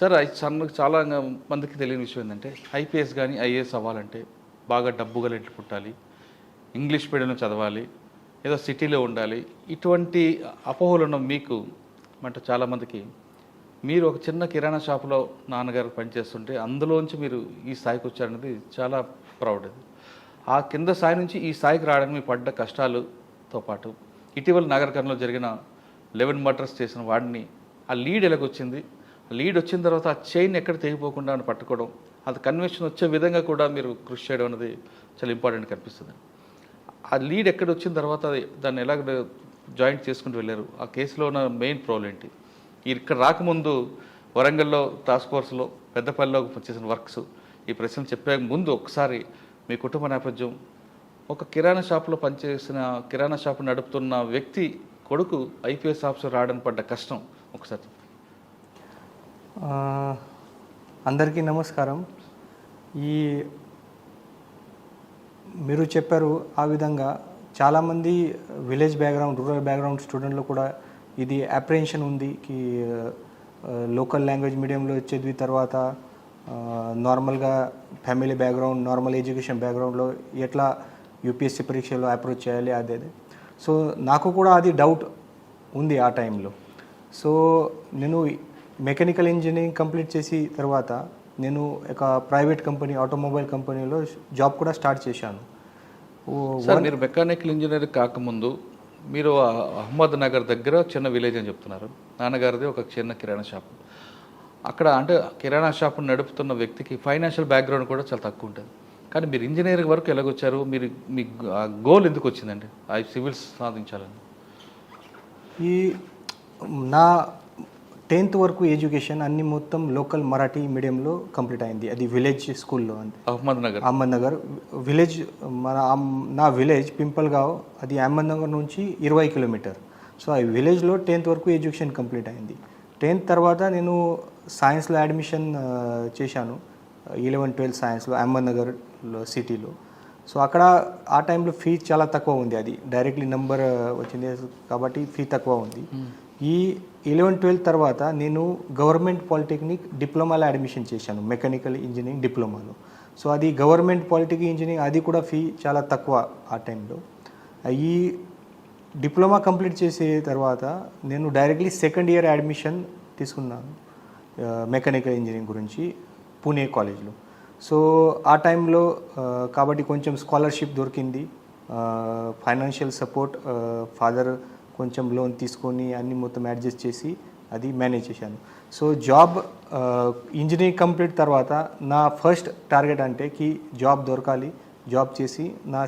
Sir I- చాలా మందికి తెలియని విషయం ఏంటంటే ఐపీఎస్ కానీ ఐఏఎస్ అవ్వాలంటే బాగా డబ్బు గల పుట్టాలి ఇంగ్లీష్ మీడియంలో చదవాలి ఏదో సిటీలో ఉండాలి. ఇటువంటి అపోహలను మీకు అంటే చాలామందికి మీరు ఒక చిన్న కిరాణా షాపులో నాన్నగారు పనిచేస్తుంటే అందులోంచి మీరు ఈ స్థాయికి వచ్చారనేది చాలా ప్రౌడ్ అది. ఆ కింద స్థాయి నుంచి ఈ స్థాయికి రావడానికి మీ పడ్డ కష్టాలతో పాటు ఇటీవల నాగరికంలో జరిగిన లెవెన్ మర్డర్స్ చేసిన వాడిని ఆ లీడ్ ఎలాగొచ్చింది? లీడ్ వచ్చిన తర్వాత ఆ చైన్ ఎక్కడ తెగిపోకుండా అని పట్టుకోవడం అది కన్వెన్షన్ వచ్చే విధంగా కూడా మీరు కృషి చేయడం అనేది చాలా ఇంపార్టెంట్ కనిపిస్తుంది. ఆ లీడ్ ఎక్కడ వచ్చిన తర్వాత అది- దాన్ని ఎలా జాయింట్ చేసుకుంటూ వెళ్ళారు? ఆ కేసులో ఉన్న మెయిన్ ప్రాబ్లం ఏంటి? ఇక్కడ రాకముందు వరంగల్లో టాస్క్ ఫోర్స్లో పెద్దపల్లిలో చేసిన వర్క్స్ ఈ ప్రశ్నలు చెప్పే ముందు ఒకసారి మీ కుటుంబ నేపథ్యం ఒక కిరాణా షాప్లో పనిచేసిన కిరాణా షాప్ నడుపుతున్న వ్యక్తి కొడుకు ఐపీఎస్ ఆఫీసర్ రావడం పడ్డ కష్టం ఒకసారి అందరికీ నమస్కారం. ఈ మీరు చెప్పారు ఆ విధంగా చాలామంది విలేజ్ బ్యాక్గ్రౌండ్ రూరల్ బ్యాక్గ్రౌండ్ స్టూడెంట్లు కూడా ఇది అప్రిహెన్షన్ ఉంది కి లోకల్ లాంగ్వేజ్ మీడియంలో చదివి తర్వాత నార్మల్గా ఫ్యామిలీ బ్యాక్గ్రౌండ్ నార్మల్ ఎడ్యుకేషన్ బ్యాక్గ్రౌండ్లో ఎట్లా యూపీఎస్సీ పరీక్షలో అప్రోచ్ చేయాలి అదే సో నాకు కూడా అది డౌట్ ఉంది ఆ టైంలో. సో నేను మెకానికల్ ఇంజనీరింగ్ కంప్లీట్ చేసి తర్వాత నేను ఒక ప్రైవేట్ కంపెనీ ఆటోమొబైల్ కంపెనీలో జాబ్ కూడా స్టార్ట్ చేశాను. సార్ మీరు మెకానికల్ ఇంజనీర్ కాకముందు మీరు అహ్మద్ నగర్ దగ్గర చిన్న విలేజ్ అని చెప్తున్నారు. నాన్నగారిది ఒక చిన్న కిరాణా షాప్. అక్కడ అంటే కిరాణా షాప్ నడుపుతున్న వ్యక్తికి ఫైనాన్షియల్ బ్యాక్గ్రౌండ్ కూడా చాలా తక్కువ ఉంటుంది. కానీ మీరు ఇంజనీరింగ్ వరకు ఎలాగొచ్చారు? మీరు మీ గోల్ ఎందుకు వచ్చిందండి? ఆ సివిల్స్ సాధించాలని. ఈ నా టెన్త్ వరకు ఎడ్యుకేషన్ అన్ని మొత్తం లోకల్ మరాఠీ మీడియంలో కంప్లీట్ అయింది. అది విలేజ్ స్కూల్లో అంతే. అహ్మద్ నగర్ అహ్మద్ నగర్ విలేజ్ మన నా విలేజ్ పింపల్గావ్ అది అహ్మద్ నగర్ నుంచి ఇరవై కిలోమీటర్. సో ఆ విలేజ్లో టెన్త్ వరకు ఎడ్యుకేషన్ కంప్లీట్ అయింది. టెన్త్ తర్వాత నేను సైన్స్లో అడ్మిషన్ చేశాను. ఇలెవెన్ ట్వెల్త్ సైన్స్లో అహ్మద్ నగర్లో సిటీలో. సో అక్కడ ఆ టైంలో ఫీ చాలా తక్కువ ఉంది. అది డైరెక్ట్లీ నెంబర్ వచ్చింది. కాబట్టి ఫీ తక్కువ ఉంది. ఈ ఇలెవెన్ ట్వెల్త్ తర్వాత నేను గవర్నమెంట్ పాలిటెక్నిక్ డిప్లొమాలో అడ్మిషన్ చేశాను మెకానికల్ ఇంజనీరింగ్ డిప్లొమాలో సో అది గవర్నమెంట్ పాలిటెక్నిక్ ఇంజనీరింగ్ అది కూడా ఫీ చాలా తక్కువ ఆ టైంలో ఈ డిప్లొమా కంప్లీట్ చేసే తర్వాత నేను డైరెక్ట్లీ సెకండ్ ఇయర్ అడ్మిషన్ తీసుకున్నాను మెకానికల్ ఇంజనీరింగ్ గురించి పూణే కాలేజ్లో సో ఆ టైంలో కాబట్టి కొంచెం స్కాలర్షిప్ దొరికింది ఫైనాన్షియల్ సపోర్ట్ ఫాదర్ కొంచెం లోన్ తీసుకొని అన్ని మొత్తం అడ్జస్ట్ చేసి అది మేనేజ్ చేశాను. సో జాబ్ ఇంజనీరింగ్ కంప్లీట్ తర్వాత నా ఫస్ట్ టార్గెట్ అంటే కి జాబ్ దొరకాలి జాబ్ చేసి నా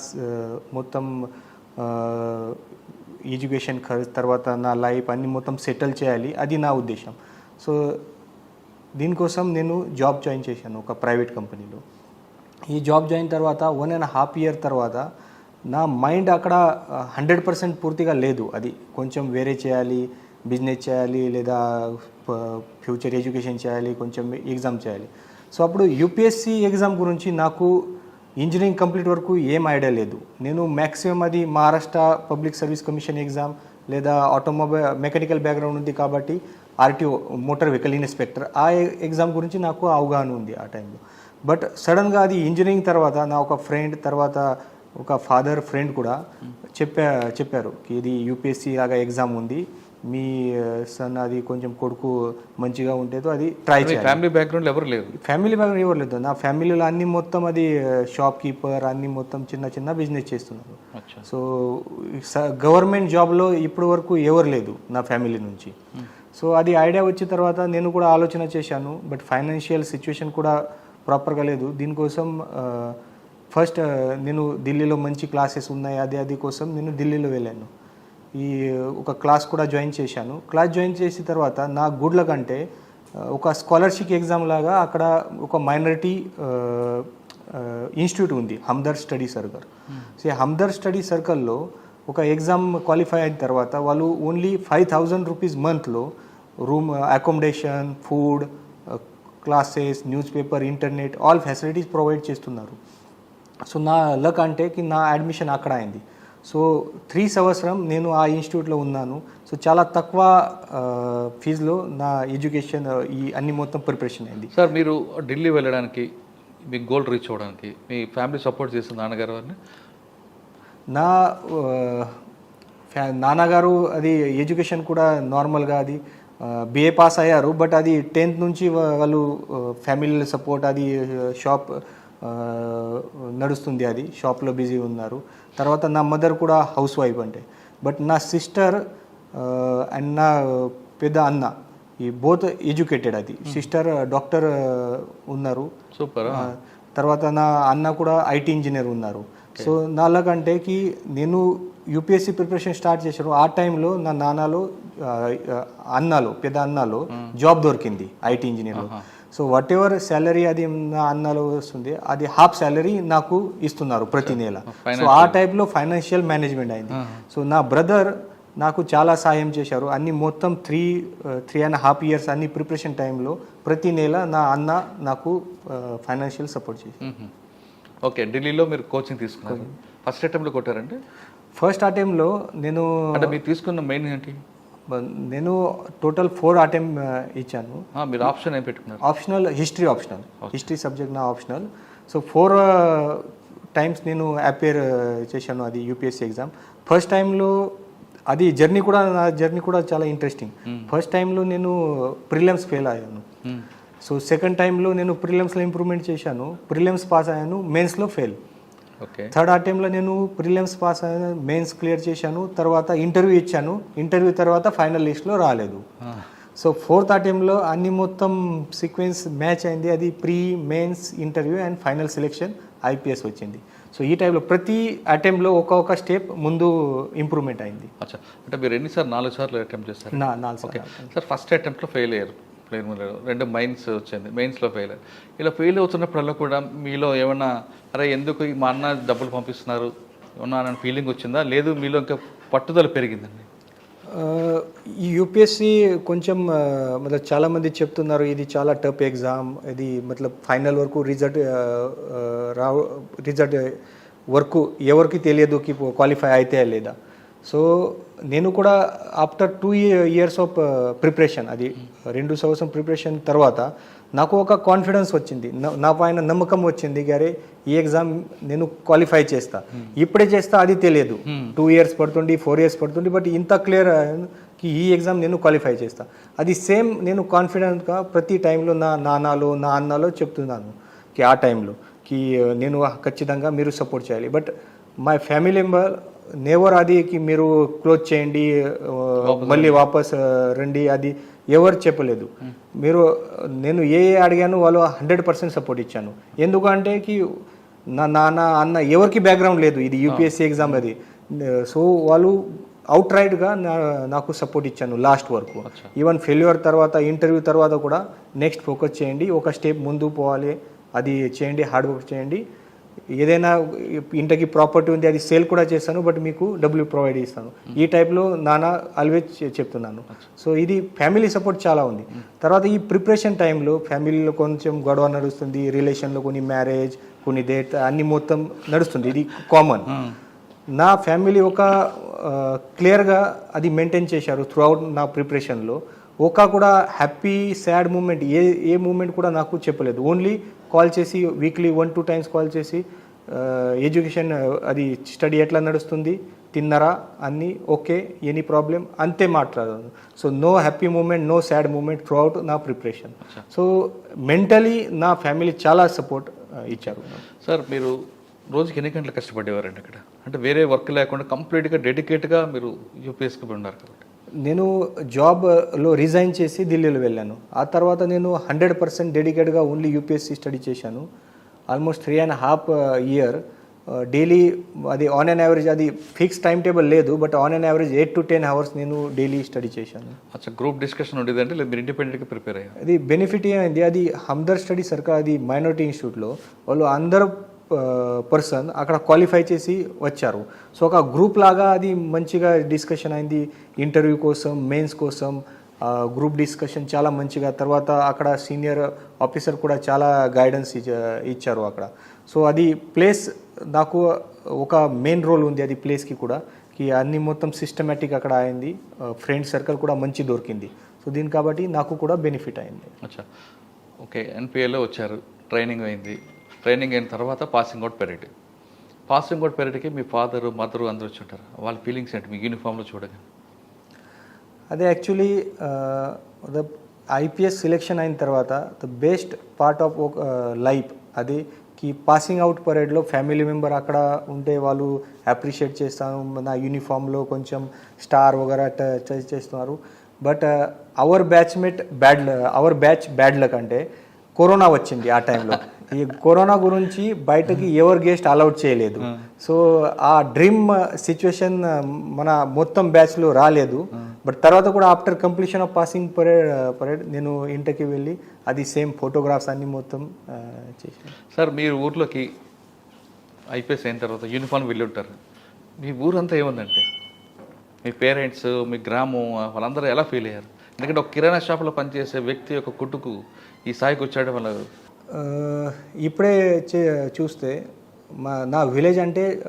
మొత్తం ఎడ్యుకేషన్ ఖర్చు తర్వాత నా లైఫ్ అన్ని మొత్తం సెటిల్ చేయాలి అది నా ఉద్దేశం. సో దీనికోసం నేను జాబ్ జాయిన్ చేశాను ఒక ప్రైవేట్ కంపెనీలో. ఈ జాబ్ జాయిన్ తర్వాత వన్ అండ్ హాఫ్ ఇయర్ తర్వాత నా మైండ్ అక్కడ హండ్రెడ్ పర్సెంట్ పూర్తిగా లేదు. అది కొంచెం వేరే చేయాలి బిజినెస్ చేయాలి లేదా ఫ్యూచర్ ఎడ్యుకేషన్ చేయాలి కొంచెం ఎగ్జామ్ చేయాలి. సో అప్పుడు యూపీఎస్సి ఎగ్జామ్ గురించి నాకు ఇంజనీరింగ్ కంప్లీట్ వరకు ఏం ఐడియా లేదు. నేను మ్యాక్సిమం అది Maharashtra public service commission exam లేదా ఆటోమొబైల్ మెకానికల్ బ్యాక్గ్రౌండ్ ఉంది కాబట్టి ఆర్టీఓ మోటార్ వెహికల్ ఇన్స్పెక్టర్ ఆ ఎగ్జామ్ గురించి నాకు అవగాహన ఉంది ఆ టైంలో. బట్ సడన్గా అది ఇంజనీరింగ్ తర్వాత నా ఒక ఫ్రెండ్ తర్వాత ఒక ఫాదర్ ఫ్రెండ్ కూడా చెప్పా చెప్పారు "కి ఇది యూపీఎస్సీ లాగా ఎగ్జామ్ ఉంది. మీ సన్ అది కొంచెం కొడుకు మంచిగా ఉంటేదో అది ట్రై చేయాలి. ఫ్యామిలీ బ్యాక్గ్రౌండ్ ఎవరు లేరు. ఫ్యామిలీ బ్యాక్గ్రౌండ్ ఎవరు లేదు నా ఫ్యామిలీలో అన్ని మొత్తం అది షాప్ కీపర్ అన్ని మొత్తం చిన్న చిన్న బిజినెస్ చేస్తున్నారు. సో గవర్నమెంట్ జాబ్లో ఇప్పటి వరకు ఎవరు లేదు నా ఫ్యామిలీ నుంచి. సో అది ఐడియా వచ్చిన తర్వాత నేను కూడా ఆలోచన చేశాను. బట్ ఫైనాన్షియల్ సిచ్యువేషన్ కూడా ప్రాపర్గా లేదు. దీనికోసం ఫస్ట్ నేను ఢిల్లీలో మంచి క్లాసెస్ ఉన్నాయి అది అది కోసం నేను ఢిల్లీలో వెళ్ళాను. ఈ ఒక క్లాస్ కూడా జాయిన్ చేశాను. క్లాస్ జాయిన్ చేసిన తర్వాత నా గుడ్ లక్ అంటే ఆ, ఒక స్కాలర్షిప్ ఎగ్జామ్ లాగా అక్కడ ఒక మైనారిటీ ఇన్స్టిట్యూట్ ఉంది Hamdard study circle so Hamdard study సర్కిల్లో ఒక ఎగ్జామ్ క్వాలిఫై అయిన తర్వాత వాళ్ళు ఓన్లీ ఫైవ్ థౌజండ్ రూపీస్ మంత్లో room accommodation food classes news paper internet all facilities provide చేస్తున్నారు. సో నా లక్ అంటే కి నా అడ్మిషన్ అక్కడ అయింది. సో త్రీ సంవత్సరం నేను ఆ ఇన్స్టిట్యూట్లో ఉన్నాను. సో చాలా తక్కువ ఫీజులో నా ఎడ్యుకేషన్ ఈ అన్ని మొత్తం ప్రిపరేషన్ అయింది. సార్ మీరు ఢిల్లీ వెళ్ళడానికి మీ గోల్ రీచ్ అవ్వడానికి మీ ఫ్యామిలీ సపోర్ట్ చేస్తుంది నాన్నగారు వారిని నా నాన్నగారు అది ఎడ్యుకేషన్ కూడా నార్మల్గా అది బిఏ పాస్ అయ్యారు. బట్ అది టెన్త్ నుంచి వాళ్ళు ఫ్యామిలీ సపోర్ట్ అది షాప్ నడుస్తుంది అది షాప్లో బిజీ ఉన్నారు. తర్వాత నా మదర్ కూడా హౌస్ వైఫ్ అంటే. బట్ నా సిస్టర్ అండ్ నా పెద్ద అన్న ఈ బోత్ ఎడ్యుకేటెడ్ అది. సిస్టర్ డాక్టర్ ఉన్నారు. సూపర్ తర్వాత నా అన్న కూడా ఐటీ ఇంజనీర్ ఉన్నారు. సో నాలాగంటే కి నేను యూపీఎస్సీ ప్రిపరేషన్ స్టార్ట్ చేశాను ఆ టైంలో నా నాన్నలో అన్నలో పెద్ద అన్నలో జాబ్ దొరికింది ఐటీ ఇంజనీర్లో. సో వాట్ ఎవర్ శాలరీ అది నా అన్నలో వస్తుంది అది హాఫ్ శాలరీ నాకు ఇస్తున్నారు ప్రతి నెల. సో ఆ టైప్లో ఫైనాన్షియల్ మేనేజ్మెంట్ అయింది. సో నా బ్రదర్ నాకు చాలా సాయం చేశారు. అన్ని మొత్తం three three and half years అన్ని ప్రిపరేషన్ టైంలో ప్రతి నెల నా అన్న నాకు ఫైనాన్షియల్ సపోర్ట్ చేశారు. ఓకే ఢిల్లీలో మీరు కోచింగ్ తీసుకున్నారు. ఫస్ట్ అటెంప్ట్లో కొట్టారంటే? ఫస్ట్ అటెంప్ట్లో నేను అంటే మీరు తీసుకున్న మెయిన్ ఏంటి? నేను టోటల్ ఫోర్ అటెంప్ ఇచ్చాను. మీరు ఆప్షన్ ఏం పెట్టుకున్నారు? Optional history optional. History subject నా ఆప్షనల్. సో ఫోర్ టైమ్స్ నేను అపేర్ చేశాను అది యూపీఎస్సీ ఎగ్జామ్. ఫస్ట్ టైంలో అది జర్నీ కూడా నా జర్నీ కూడా చాలా ఇంట్రెస్టింగ్. ఫస్ట్ టైంలో నేను ప్రిలిమ్స్ ఫెయిల్ అయ్యాను. సో సెకండ్ టైంలో నేను ప్రిలిమ్స్లో ఇంప్రూవ్మెంట్ చేశాను. ప్రిలిమ్స్ పాస్ అయ్యాను. మెయిన్స్లో ఫెయిల్. థర్డ్ అటెంప్ట్లో నేను ప్రిలిమ్స్ పాస్ అయ్యాను మెయిన్స్ క్లియర్ చేశాను తర్వాత ఇంటర్వ్యూ ఇచ్చాను. ఇంటర్వ్యూ తర్వాత ఫైనల్ లిస్ట్లో రాలేదు. సో ఫోర్త్ అటెంప్ట్లో అన్ని మొత్తం సీక్వెన్స్ మ్యాచ్ అయింది. అది pre mains interview and final selection IPS వచ్చింది. సో ఈ టైంలో ప్రతి అటెంప్ట్లో ఒక్కొక్క స్టెప్ ముందు ఇంప్రూవ్మెంట్ అయింది. అచ్చా. అంటే మీరు ఎన్నిసార్లు నాలుగు సార్లు అటెంప్ట్ చేస్తారు నాలుగు సార్ ఫస్ట్ అటెంప్ట్లో ఫెయిల్ అయ్యారు. ప్లేన్ రెండు మైన్స్ వచ్చింది. మెయిన్స్లో ఫెయిల్ అయ్యారు ఇలా ఫెయిల్ అవుతున్నప్పుడల్లా కూడా మీలో ఏమన్నా అరే ఎందుకు మా అన్న డబ్బులు పంపిస్తున్నారు? అన్న ఫీలింగ్ వచ్చిందా? లేదు మీలో ఇంకా పట్టుదల పెరిగిందండి. ఈ యూపీఎస్సి కొంచెం ఆ, మతలబ్ చెప్తున్నారు ఇది చాలా టఫ్ ఎగ్జామ్ ఇది మతలబ్ ఫైనల్ వరకు రిజల్ట్ రా రిజల్ట్ వరకు ఎవరికి తెలియదు క్వాలిఫై అయితే లేదా? సో నేను కూడా after two years of preparation అది రెండు సంవత్సరం ప్రిపరేషన్ తర్వాత నాకు ఒక కాన్ఫిడెన్స్ వచ్చింది. నా- పైన నమ్మకం వచ్చింది గారే ఈ ఎగ్జామ్ నేను క్వాలిఫై చేస్తా. ఇప్పుడే చేస్తా అది తెలియదు. టూ ఇయర్స్ పడుతుంది ఫోర్ ఇయర్స్ పడుతుంది బట్ ఇంత క్లియర్కి ఈ ఎగ్జామ్ నేను క్వాలిఫై చేస్తా. అది సేమ్ నేను కాన్ఫిడెంట్గా ప్రతి టైంలో నా నాన్నలో నా అన్నలో చెప్తున్నాను కి ఆ టైంలో కి నేను ఖచ్చితంగా మీరు సపోర్ట్ చేయాలి. But my family member never అది కి మీరు క్లోజ్ చేయండి మళ్ళీ వాపస్ రండి అది ఎవరు చెప్పలేదు. మీరు నేను ఏ ఏ అడిగాను వాళ్ళు హండ్రెడ్ పర్సెంట్ సపోర్ట్ ఇచ్చాను. ఎందుకంటే కి నా నాన్న అన్న ఎవరికి బ్యాక్గ్రౌండ్ లేదు ఇది యూపీఎస్సీ ఎగ్జామ్ అది. సో వాళ్ళు అవుట్ రైట్గా నాకు సపోర్ట్ ఇచ్చాను లాస్ట్ వరకు. ఈవెన్ ఫెయిల్యూర్ తర్వాత ఇంటర్వ్యూ తర్వాత కూడా నెక్స్ట్ ఫోకస్ చేయండి ఒక స్టెప్ ముందు పోవాలి అది చేయండి హార్డ్ వర్క్ చేయండి. ఏదైనా ఇంటికి ప్రాపర్టీ ఉంది అది సేల్ కూడా చేస్తాను బట్ మీకు డబ్బులు ప్రొవైడ్ చేస్తాను. ఈ టైప్లో నాన్న ఆల్వేజ్ చెప్తున్నాను. సో ఇది ఫ్యామిలీ సపోర్ట్ చాలా ఉంది. తర్వాత ఈ ప్రిపరేషన్ టైంలో ఫ్యామిలీలో కొంచెం గొడవ నడుస్తుంది రిలేషన్లో కొన్ని మ్యారేజ్ కొన్ని డేట్ అన్ని మొత్తం నడుస్తుంది. ఇది కామన్ నా ఫ్యామిలీ ఒక క్లియర్గా అది మెయింటైన్ చేశారు త్రూ అవుట్ నా ప్రిపరేషన్లో ఒక కూడా హ్యాపీ సాడ్ మూమెంట్ ఏ ఏ మూమెంట్ కూడా నాకు చెప్పలేదు. ఓన్లీ కాల్ చేసి weekly one two times call చేసి ఎడ్యుకేషన్ అది స్టడీ ఎట్లా నడుస్తుంది తిన్నరా అన్నీ ఓకే ఎనీ ప్రాబ్లం అంతే మాట్లాడాను so no happy moment no sad moment throughout నా ప్రిపరేషన్ సో మెంటలీ నా ఫ్యామిలీ చాలా సపోర్ట్ ఇచ్చారు. సార్ మీరు రోజుకి ఎన్ని గంటలు కష్టపడేవారండి అక్కడ? అంటే వేరే వర్క్ లేకుండా కంప్లీట్గా డెడికేట్గా మీరు యూపీఎస్కి ఉన్నారు కాబట్టి. నేను జాబ్లో రిజైన్ చేసి ఢిల్లీలో వెళ్ళాను. ఆ తర్వాత నేను హండ్రెడ్ పర్సెంట్ డెడికేట్గా ఓన్లీ యూపీఎస్సీ స్టడీ చేశాను. Almost three and half year daily అది ఆన్ అండ్ యావరేజ్ అది ఫిక్స్ టైం టేబుల్ లేదు but on and average eight to ten hours నేను డైలీ స్టడీ చేశాను. అచ్చా గ్రూప్ డిస్కషన్ ఉండేదంటే లేదు మీరు ఇండిపెండెంట్గా ప్రిపేర్ అయ్యారు? అది బెనిఫిట్ ఏమైంది? అది హమ్దర్ స్టడీ సర్కార్ అది మైనారిటీ ఇన్స్టిట్యూట్లో వాళ్ళు అందరు పర్సన్ అక్కడ క్వాలిఫై చేసి వచ్చారు. సో ఒక గ్రూప్ లాగా అది మంచిగా డిస్కషన్ అయింది. ఇంటర్వ్యూ కోసం మెయిన్స్ కోసం గ్రూప్ డిస్కషన్ చాలా మంచిగా. తర్వాత అక్కడ సీనియర్ ఆఫీసర్ కూడా చాలా గైడెన్స్ ఇచ్చారు అక్కడ. సో అది ప్లేస్ నాకు ఒక మెయిన్ రోల్ ఉంది అది ప్లేస్కి కూడా. కి అన్ని మొత్తం సిస్టమేటిక్ అక్కడ అయింది. ఫ్రెండ్ సర్కిల్ కూడా మంచి దొరికింది. సో దీని కాబట్టి నాకు కూడా బెనిఫిట్ అయింది. అచ్చా. ఓకే ఎన్పిఏలో వచ్చారు. ట్రైనింగ్ అయింది. ట్రైనింగ్ అయిన తర్వాత passing out parade passing out పెరేడ్కి మీ ఫాదర్ మదర్ అందరూ వచ్చి ఉంటారు. వాళ్ళ ఫీలింగ్స్ ఏంటి? మీ యూనిఫామ్లో చూడగా అదే యాక్చువల్లీ ద ఐపీఎస్ సెలెక్షన్ అయిన తర్వాత the best part of life అది కి పాసింగ్ అవుట్ పరేడ్లో ఫ్యామిలీ మెంబర్ అక్కడ ఉంటే వాళ్ళు అప్రిషియేట్ చేస్తాను. నా యూనిఫామ్లో కొంచెం స్టార్ వగరా టచ్ చేస్తున్నారు. But our batchmate bad our batch bad luck అంటే కరోనా వచ్చింది ఆ టైంలో ఈ కరోనా గురించి బయటకి ఎవరు గెస్ట్ అలౌడ్ చేయలేదు. సో ఆ డ్రీమ్ సిచ్యువేషన్ మన మొత్తం బ్యాచ్లో రాలేదు. బట్ తర్వాత కూడా after completion of passing parade parade నేను ఇంటికి వెళ్ళి అది సేమ్ ఫోటోగ్రాఫ్స్ అన్ని మొత్తం చేశాను సార్ మీరు ఊర్లోకి ఐపీఎస్ అయిన తర్వాత యూనిఫామ్ వెళ్ళి ఉంటారు. మీ ఊరంతా ఏముందంటే? మీ పేరెంట్స్ మీ గ్రామం వాళ్ళందరూ ఎలా ఫీల్ అయ్యారు? ఎందుకంటే ఒక కిరాణా షాప్లో పనిచేసే వ్యక్తి యొక్క కుట్టుకు ఈ స్థాయికి వచ్చాడు వాళ్ళ ఇప్పుడే చే- చూస్తే మా నా విలేజ్ అంటే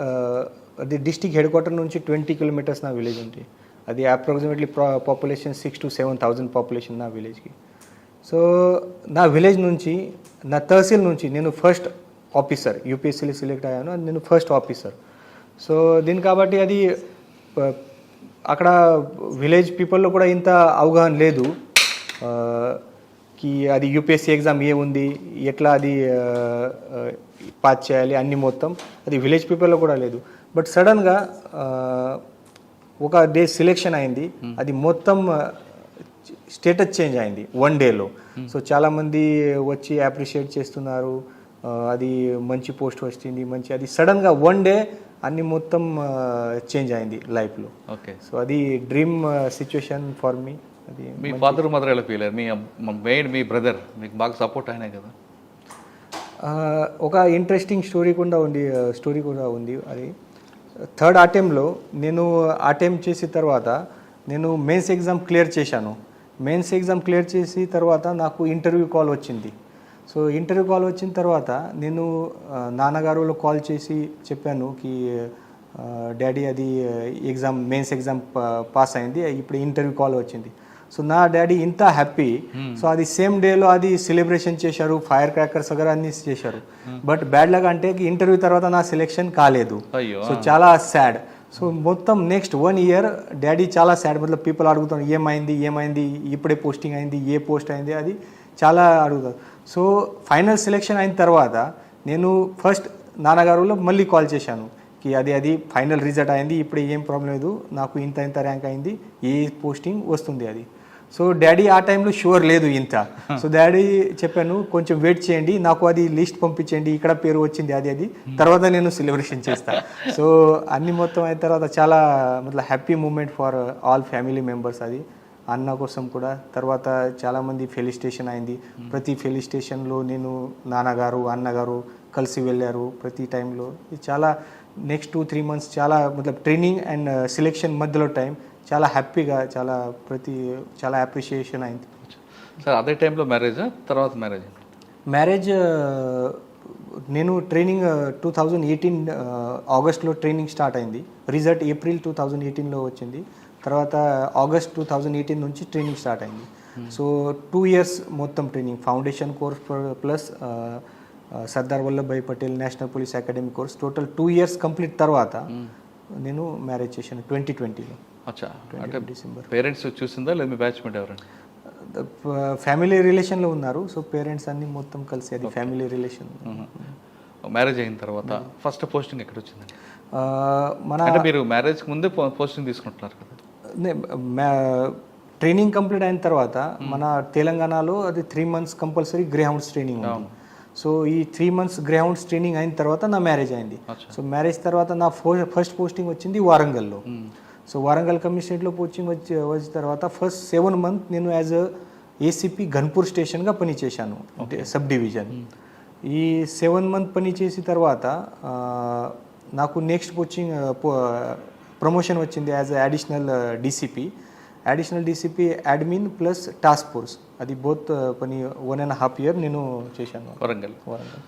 అది డిస్టిక్ హెడ్ క్వార్టర్ నుంచి ట్వంటీ కిలోమీటర్స్ నా విలేజ్ ఉంది అది approximately population six to seven thousand population నా విలేజ్కి. సో నా విలేజ్ నుంచి నా తహసీల్ నుంచి నేను ఫస్ట్ ఆఫీసర్ యూపీఎస్సీలో సెలెక్ట్ అయ్యాను నేను ఫస్ట్ ఆఫీసర్. సో దీని కాబట్టి అది అక్కడ విలేజ్ పీపుల్లో కూడా ఇంత అవగాహన లేదు. కి అది యూపీఎస్సీ ఎగ్జామ్ ఏ ఉంది ఎట్లా అది పాస్ చేయాలి అన్ని మొత్తం అది విలేజ్ పీపుల్లో కూడా లేదు. బట్ సడన్గా ఒక డే సెలెక్షన్ అయింది. అది మొత్తం స్టేటస్ చేంజ్ అయింది వన్ డేలో సో చాలామంది వచ్చి అప్రిషియేట్ చేస్తున్నారు. అది మంచి పోస్ట్ వచ్చింది మంచి అది సడన్గా వన్ డే అన్ని మొత్తం చేంజ్ అయింది లైఫ్లో ఓకే సో అది డ్రీమ్ సిచ్యువేషన్ ఫర్ మీ అది మీ ఫాదర్ మదర్ ఎలా ఫీల్ మీ మెయిన్ మీ బ్రదర్ మీకు బాగా సపోర్ట్ అయినాయి కదా? ఒక ఇంట్రెస్టింగ్ స్టోరీ కూడా ఉంది స్టోరీ కూడా ఉంది. అది థర్డ్ అటెంప్ట్లో నేను అటెంప్ట్ చేసిన తర్వాత నేను మెయిన్స్ ఎగ్జామ్ క్లియర్ చేశాను. మెయిన్స్ ఎగ్జామ్ క్లియర్ చేసి తర్వాత నాకు ఇంటర్వ్యూ కాల్ వచ్చింది. సో ఇంటర్వ్యూ కాల్ వచ్చిన తర్వాత నేను ఆ, నాన్నగారులో కాల్ చేసి చెప్పాను కి డాడీ అది ఎగ్జామ్ మెయిన్స్ ఎగ్జామ్ పాస్ అయింది. ఇప్పుడు ఇంటర్వ్యూ కాల్ వచ్చింది. సో నా డాడీ ఇంత హ్యాపీ. సో అది సేమ్ డేలో అది సెలబ్రేషన్ చేశారు ఫైర్ క్రాకర్స్ వగేరా అన్ని చేశారు. బట్ బ్యాడ్ లాగా అంటే ఇంటర్వ్యూ తర్వాత నా సెలెక్షన్ కాలేదు. సో చాలా సాడ్ సో మొత్తం నెక్స్ట్ వన్ ఇయర్ డాడీ చాలా సాడ్ మతలబ్ పీపుల్ అడుగుతారు ఏమైంది ఏమైంది? ఇప్పుడే పోస్టింగ్ అయింది ఏ పోస్ట్ అయింది? అది చాలా అడుగుతారు. సో ఫైనల్ సెలెక్షన్ అయిన తర్వాత నేను ఫస్ట్ నాన్నగారులో మళ్ళీ కాల్ చేశాను. కి అది అది ఫైనల్ రిజల్ట్ అయింది ఇప్పుడు ఏం ప్రాబ్లం లేదు. నాకు ఇంత ఇంత ర్యాంక్ అయింది ఏ పోస్టింగ్ వస్తుంది అది? సో డాడీ ఆ టైంలో షూర్ లేదు ఇంత. సో డాడీ చెప్పాను కొంచెం వెయిట్ చేయండి నాకు అది లిస్ట్ పంపించండి ఇక్కడ పేరు వచ్చింది అది అది. తర్వాత నేను సెలబ్రేషన్ చేస్తాను సో అన్ని మొత్తం అయిన తర్వాత చాలా మతలబ్ happy moment for all family members అది. అన్న కోసం కూడా. తర్వాత చాలామంది ఫెలిస్టేషన్ అయింది. ప్రతి ఫెలిస్టేషన్లో నేను నాన్నగారు అన్నగారు కలిసి వెళ్ళారు ప్రతి టైంలో. ఇది చాలా నెక్స్ట్ టూ త్రీ మంత్స్ చాలా మతలబ్ ట్రైనింగ్ అండ్ uh, సెలెక్షన్ మధ్యలో టైం. చాలా హ్యాపీగా చాలా ప్రతి చాలా అప్రిషియేషన్ అయింది. సార్ అదే టైంలో మ్యారేజా? తర్వాత మ్యారేజ్? మ్యారేజ్ నేను ట్రైనింగ్ టూ థౌజండ్ ఎయిటీన్ ఆగస్ట్లో ట్రైనింగ్ స్టార్ట్ అయింది. రిజల్ట్ ఏప్రిల్ టూ థౌజండ్ ఎయిటీన్లో వచ్చింది. తర్వాత ఆగస్ట్ టూ థౌజండ్ ఎయిటీన్ నుంచి ట్రైనింగ్ స్టార్ట్ అయింది. సో టూ ఇయర్స్ మొత్తం training. Foundation course plus Sardar Vallabhbhai Patel national police academy course. Total two years complete తర్వాత నేను మ్యారేజ్ చేశాను ట్వంటీ ట్వంటీలో. అచ్చా. అంటే డిసెంబర్. పేరెంట్స్ చూసిందా లేదు మీ బ్యాచ్మేట్ ఎవరండి? ఫ్యామిలీ రిలేషన్లో ఉన్నారు. సో పేరెంట్స్ అన్ని మొత్తం కలిసి అది ఫ్యామిలీ రిలేషన్. మ్యారేజ్ అయిన తర్వాత ఫస్ట్ పోస్టింగ్ ఎక్కడ వచ్చిందండి మన అంటే మీరు మ్యారేజ్కి ముందే పోస్టింగ్ తీసుకుంటున్నారు కదా. ట్రైనింగ్ కంప్లీట్ అయిన తర్వాత మన తెలంగాణలో అది three months compulsory grey hounds training ఉంది. సో ఈ three months grey hounds training అయిన తర్వాత నా మ్యారేజ్ అయింది. సో మ్యారేజ్ తర్వాత నా ఫస్ట్ పోస్టింగ్ వచ్చింది వారంగల్లో. సో వారంగల్ కమిషనరేట్లో పోస్టింగ్ వచ్చి వచ్చిన తర్వాత ఫస్ట్ సెవెన్ మంత్ నేను యాజ్ ఏసీపీ ఘన్పూర్ స్టేషన్గా పనిచేశాను అంటే సబ్ డివిజన్. ఈ సెవెన్ మంత్ పని చేసిన తర్వాత నాకు నెక్స్ట్ పోస్టింగ్ ప్రమోషన్ వచ్చింది as additional DCP. Additional DCP admin plus task force. అది బోత్ పని వన్ అండ్ హాఫ్ ఇయర్ నేను చేశాను. వరంగల్. వరంగల్.